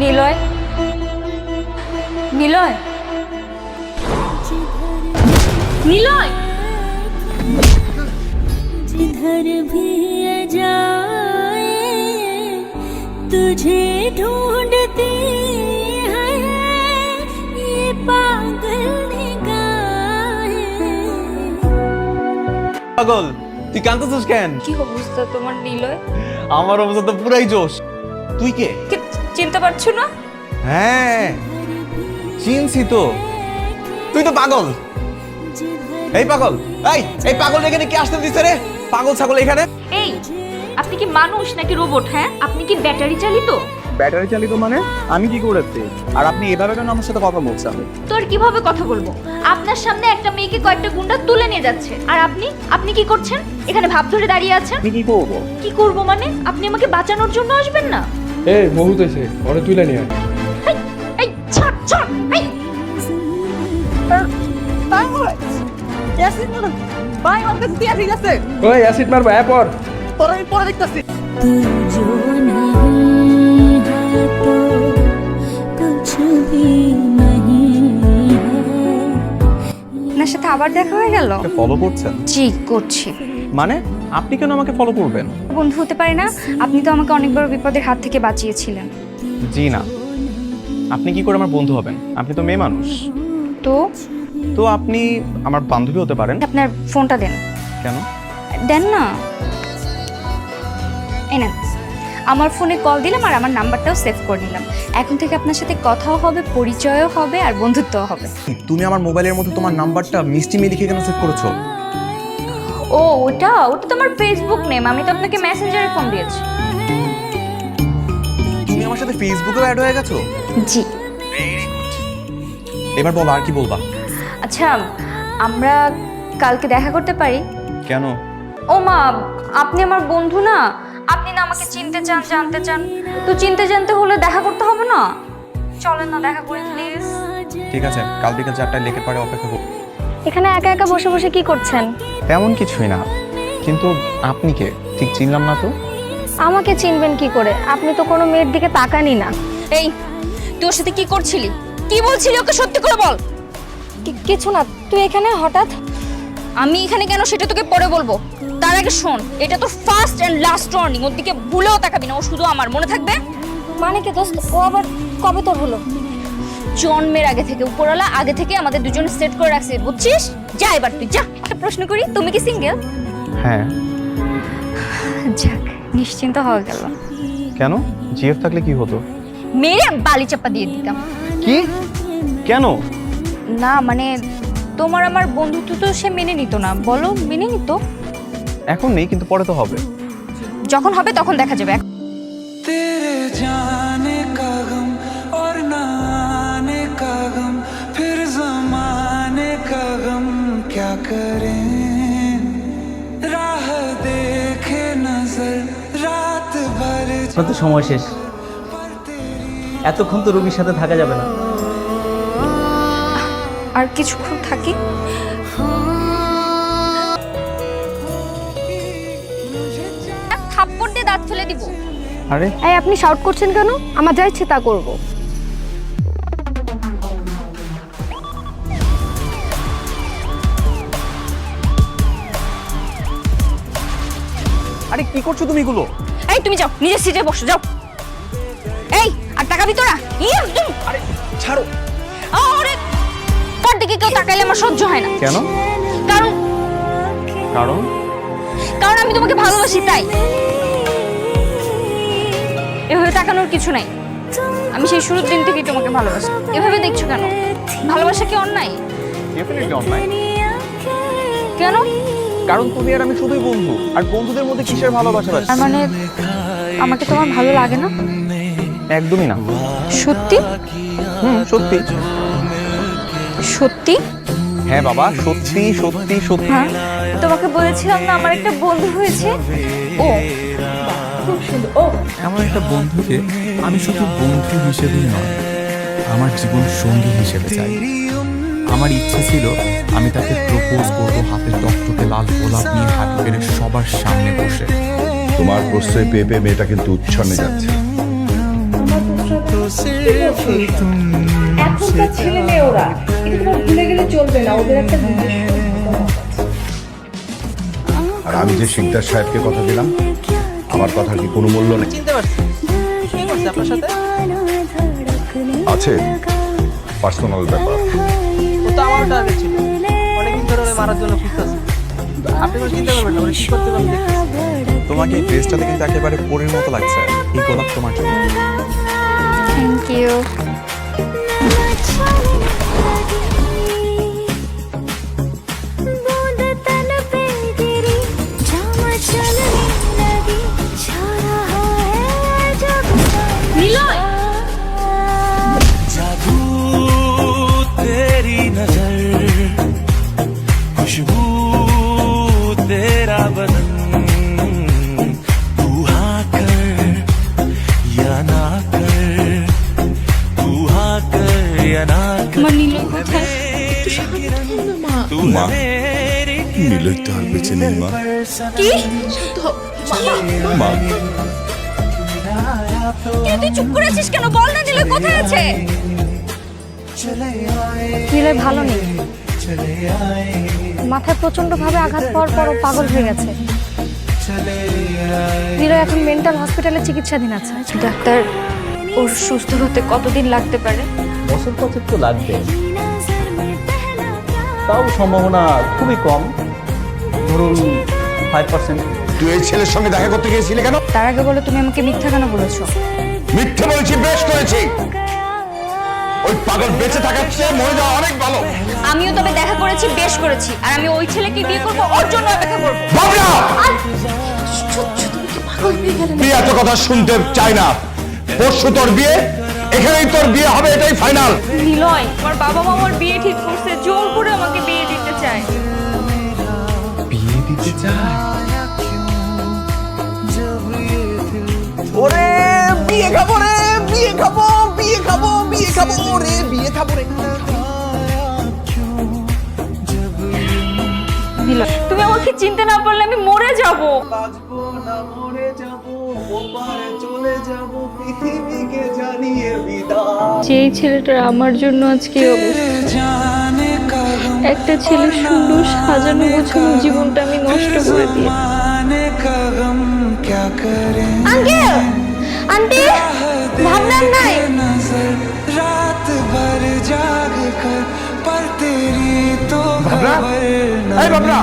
নিলয় নিলয় নিলয় जिधर भी जाए तुझे ढूंढती है ये पागल निगाहें পাগল তুই কাঁদতেছিস কেন কি অবস্থা তোমার নিলয় আমার অবস্থা তো পুরাই জোশ তুই কে কি চিনতে পারছ না? হ্যাঁ চিনছি তো। তুই তো পাগল। এই পাগল এই এই পাগল এখানে কি আসতে দিছে রে? পাগল ছাগল এখানে? এই আপনি কি মানুষ নাকি রোবট হ্যাঁ? আপনি কি ব্যাটারি চালিত? ব্যাটারি চালিত মানে? আমি কি করেছি? আর আপনি এভাবে কেন আমার সাথে কথা বলছেন? তোর কীভাবে কথা বলব? আপনার সামনে একটা মেয়েকে কয়েকটা গুন্ডা তুলে নিয়ে যাচ্ছে। আর আপনি আপনি কি করছেন? এখানে ভাব ধরে দাঁড়িয়ে আছেন? আমি কি করব? কি করব মানে? আপনি আমাকে বাঁচানোর জন্য আসবেন না? এ বহুত হয়েছে ঘরে তুলে নিয়ে ওই আবার দেখা হয়ে গেল? ফলো করছেন? জি করছি। মানে? আপনি কেন আমাকে ফলো করবেন? বন্ধু হতে পারে না আপনি তো আমাকে অনেক বড় বিপদের হাত থেকে বাঁচিয়েছিলেন। জি না। আপনি কি করে আমার বন্ধু হবেন? আপনি তো মেয়ে মানুষ। তো? তো আপনি আমার বান্ধবী হতে পারেন। আপনার ফোনটা দেন। কেন? দেন না। এই নেন। আমার ফোনে কল দিলাম আর আমার নাম্বারটাও সেভ করে নিলাম। এখন থেকে আপনার সাথে কথাও হবে পরিচয়ও হবে আর বন্ধুত্বও হবে। তুমি আমার মোবাইলের মধ্যে তোমার নাম্বারটা মিষ্টি মেয়ে লিখে কেন সেভ করেছ? ও ওটা? ওটা তো আমার ফেসবুক নেম আমি তো আপনাকে মেসেঞ্জারে ফোন দিয়েছি। তুমি আমার সাথে ফেসবুকেও অ্যাড হয়ে গেছো? জি। এবার বলো আর কি বলবা? আচ্ছা আমরা কালকে দেখা করতে পারি? কেন? ও মা আপনি আমার বন্ধু না? আপনি না আমাকে চিনতে চান জানতে চান। তো চিনতে জানতে হলে দেখা করতে হবে না? চলেন না দেখা করি প্লিজ ঠিক আছে কাল বিকেল চারটায় লেকের পাড়ে অপেক্ষা করো এখানে একা একা বসে বসে কি করছেন? তেমন কিছুই না। কিন্তু আপনি কে? ঠিক চিনলাম না তো? আমাকে চিনবেন কি করে? আপনি তো কোনো মেয়ের দিকে তাকানি না। এই তুই ওর সাথে কি করছিলি? কি বলছিলি ওকে সত্যি করে বল? কি- কিছু না তুই এখানে হঠাৎ? আমি এখানে কেন সেটা তোকে পরে বলব? তার আগে শোন এটা তো ফার্স্ট এন্ড লাস্ট ওয়ার্নিং ওর দিকে ভুলেও তাকাবি না ও শুধু আমার মনে থাকবে? মানে কি দোস্ত? ও আবার কবে তোর হলো? জন্মের আগে থেকে উপরওয়ালা আগে থেকে আমাদের দুজন সেট করে রাখছে বুঝছিস? যা এবার তুই যা। একটা প্রশ্ন করি তুমি কি সিঙ্গেল হ্যাঁ। যাক নিশ্চিন্ত হয়ে গেল। কেন? জিএফ থাকলে কি হতো? মেরে বালি চাপা দিয়ে দিতাম। কি? কেন? না মানে তোমার আমার বন্ধুত্ব তো সে মেনে নিত না। বলো মেনে নিত। এখন নেই কিন্তু পরে তো হবে। যখন হবে তখন দেখা যাবে। क्या करें राह देखे नजर रात भर আপনার তো সময় শেষ এতক্ষণ তো রোগীর সাথে থাকা যাবে না আর কিছুক্ষণ থাকি থাপ্পড় দিয়ে দাঁত ফেলে দিব আরে এই আপনি শাউট করছেন কেন আমার যা ইচ্ছে তা করব আরে কি করছ তুমি এগুলো? এই তুমি যাও নিজের সিটে বসো যাও। এই আর তোরা ইয়ে, একদম। আরে ছাড়ো। আরে তোর দিকে কেউ তাকাইলে আমার সহ্য হয় না। কেন? কারণ কারণ? কারণ আমি তোমাকে ভালোবাসি তাই। এভাবে তাকানোর কিছু নাই। আমি সেই শুরুর দিন থেকেই তোমাকে ভালোবাসি। এভাবে দেখছ কেন? ভালোবাসা কি অন্যায়। কেন? কারণ তুমি আর আমি শুধুই বন্ধু। আর বন্ধুদের মধ্যে কিসের ভালোবাসা আছে তার মানে আমাকে তোমার ভালো লাগে না? একদমই না। সত্যি? হুম সত্যি। সত্যি? হ্যাঁ বাবা সত্যি সত্যি সত্যি। হ্যাঁ? তোমাকে বলেছিলাম না আমার একটা বন্ধু হয়েছে? ও। এমন একটা বন্ধুকে আমি শুধু বন্ধু হিসেবেই নয় আমার জীবন সঙ্গী হিসেবে চাই। আমার ইচ্ছে ছিল আমি তাকে প্রপোজ করব হাতে টকটকে লাল গোলাপ নিয়ে হাত পেরে সবার সামনে বসে। তোমার প্রশ্রয় পেয়ে পেয়ে মেয়েটা কিন্তু উচ্ছন্নে যাচ্ছে। এখনকার ছেলে মেয়ে ওরা। এটা ভুলে গেলে চলবে না ওদের একটা আর আমি যে শিকদার সাহেবকে কথা দিলাম আমার কথার কি কোনো মূল্য নেই? আছে পার্সোনাল ব্যাপার। ও তো টার্গেট ছিল। মারার জন্য খুঁজতেছে আপনি কোনো চিন্তা করবেন না ওরে কি করতে পারবেন তোমাকে এই ড্রেসটাতে কিন্তু একেবারে পরীর মতো লাগছে এই গোলাপ তোমার জন্য। থ্যাংক ইউ ভালো নেই। মাথায় প্রচণ্ড ভাবে আঘাত পাওয়ার পর পাগল হয়ে গেছে। নীলয় এখন মেন্টাল হসপিটালে চিকিৎসাধীন আছে। ডাক্তার ওর সুস্থ হতে কতদিন লাগতে পারে? বছর কতক তো লাগবে তাও সম্ভাবনা খুবই কম। ধরুন ফাইভ পার্সেন্ট তুই এই ছেলের সঙ্গে দেখা করতে গিয়েছিলে কেন? তার আগে বলে তুমি আমাকে মিথ্যা কেন বলেছ? মিথ্যে বলেছি বেশ করেছি। ওই পাগল বেঁচে থাকার চেয়ে মরে যাওয়া অনেক ভালো। আমিও তবে দেখা করেছি বেশ করেছি। আর আমি ওই ছেলেকে বিয়ে করব ওর জন্য অপেক্ষা করব। তুই এত কথা শুনতে চাই না। পরশু তোর বিয়ে এখানেই তোর বিয়ে হবে এটাই ফাইনাল নিলয় আমার বাবা মা আমার বিয়ে ঠিক করছে জোর করে আমাকে বিয়ে দিতে চায়। বিয়ে দিতে চায়? ওরে বিয়ে খাব রে বিয়ে খাব বিয়ে খাব বিয়ে খাব রে বিয়ে খাব রে। নিলয় তুমি আমাকে চিনতে না পারলে আমি মরে যাব। চলে যাবো পৃথিবীকে জানিয়ে বিদায় যেই ছেলেটার আমার জন্য আজকে এই অবস্থা जाने का गम একটা ছেলে সুন্দর সাজানো গোছানো জীবনটা আমি নষ্ট করে দিয়ে माने का गम क्या करें আঙ্কেল আন্টি ভাবনার নাই नजर रात भर जाग कर पर तेरी तो भावना?